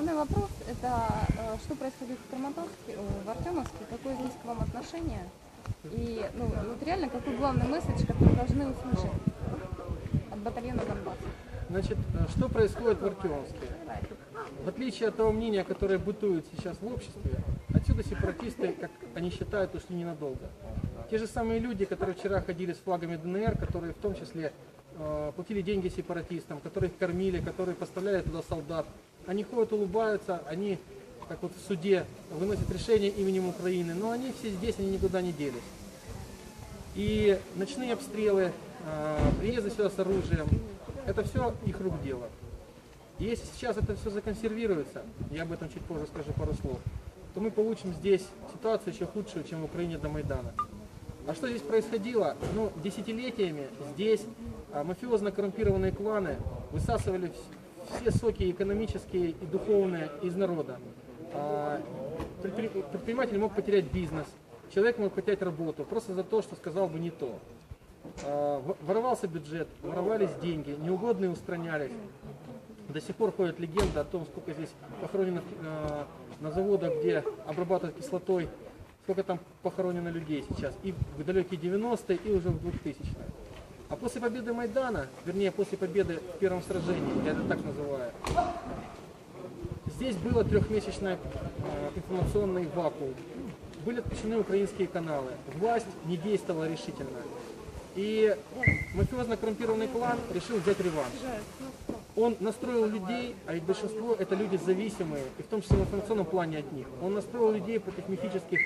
основной вопрос это э, что происходит в Краматорске, э, в Артемовске, какое здесь к вам отношение и ну, вот реально какой главный месседж, который должны услышать от батальона Донбасс. Значит, э, что происходит в Артемовске? В отличие от того мнения, которое бытует сейчас в обществе, отсюда сепаратисты, как они считают, ушли ненадолго. Те же самые люди, которые вчера ходили с флагами ДНР, которые в том числе платили деньги сепаратистам, которые их кормили, которые поставляли туда солдат, они ходят, улыбаются, они, как вот в суде, выносят решение именем Украины, но они все здесь, они никуда не делись. И ночные обстрелы, э, приезды сюда с оружием, это все их рук дело. Если сейчас это все законсервируется, я об этом чуть позже скажу пару слов, то мы получим здесь ситуацию еще худшую, чем в Украине до Майдана. А что здесь происходило? Ну, десятилетиями здесь а, мафиозно-коррумпированные кланы высасывали все соки экономические и духовные из народа. А, предпри- Предприниматель мог потерять бизнес, человек мог потерять работу просто за то, что сказал бы не то. А, Воровался бюджет, воровались деньги, неугодные устранялись. До сих пор ходит легенда о том, сколько здесь похоронено э, на заводах, где обрабатывают кислотой, сколько там похоронено людей сейчас. И в далекие 90-е, и уже в 2000-е. А после победы Майдана, вернее, после победы в первом сражении, я это так называю, здесь было трехмесячный э, информационный вакуум. Были отключены украинские каналы. Власть не действовала решительно. И мафиозно-коррумпированный клан решил взять реванш. Он настроил людей, а ведь большинство это люди зависимые, и в том числе в информационном плане от них. Он настроил людей против мифических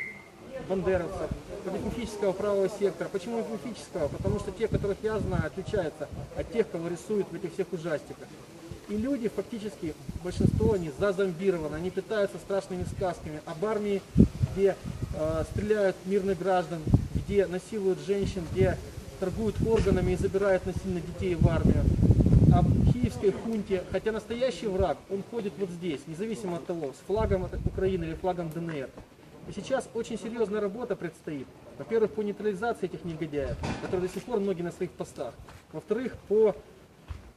бандеровцев, против мифического правого сектора. Почему мифического? Потому что те, которых я знаю, отличаются от тех, кого рисуют в этих всех ужастиках. И люди фактически, большинство они зазомбированы, они питаются страшными сказками об армии, где э, стреляют мирных граждан, где насилуют женщин, где торгуют органами и забирают насильно детей в армию. Об киевской хунте, хотя настоящий враг, он ходит вот здесь, независимо от того, с флагом Украины или флагом ДНР. И сейчас очень серьезная работа предстоит. Во-первых, по нейтрализации этих негодяев, которые до сих пор многие на своих постах. Во-вторых, по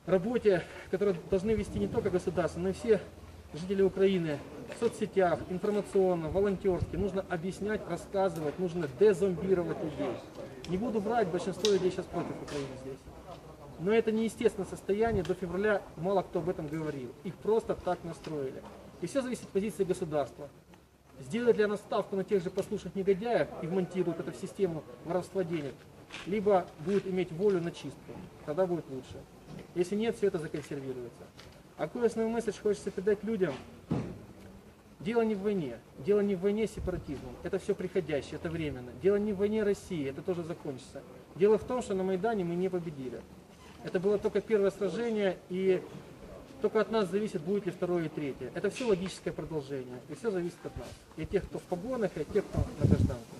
работе, которую должны вести не только государство, но и все жители Украины в соцсетях, информационно, волонтерски. Нужно объяснять, рассказывать, нужно дезомбировать людей. Не буду врать, большинство людей сейчас против Украины здесь. Но это неестественное состояние, до февраля мало кто об этом говорил. Их просто так настроили. И все зависит от позиции государства. Сделает ли она ставку на тех же послушных негодяев и вмонтирует это в систему воровства денег, либо будет иметь волю на чистку, тогда будет лучше. Если нет, все это законсервируется. А какой основной месседж хочется передать людям? Дело не в войне. Дело не в войне с сепаратизмом. Это все приходящее, это временно. Дело не в войне России, это тоже закончится. Дело в том, что на Майдане мы не победили. Это было только первое сражение, и только от нас зависит, будет ли второе и третье. Это все логическое продолжение, и все зависит от нас. И тех, кто в погонах, и тех, кто на гражданке.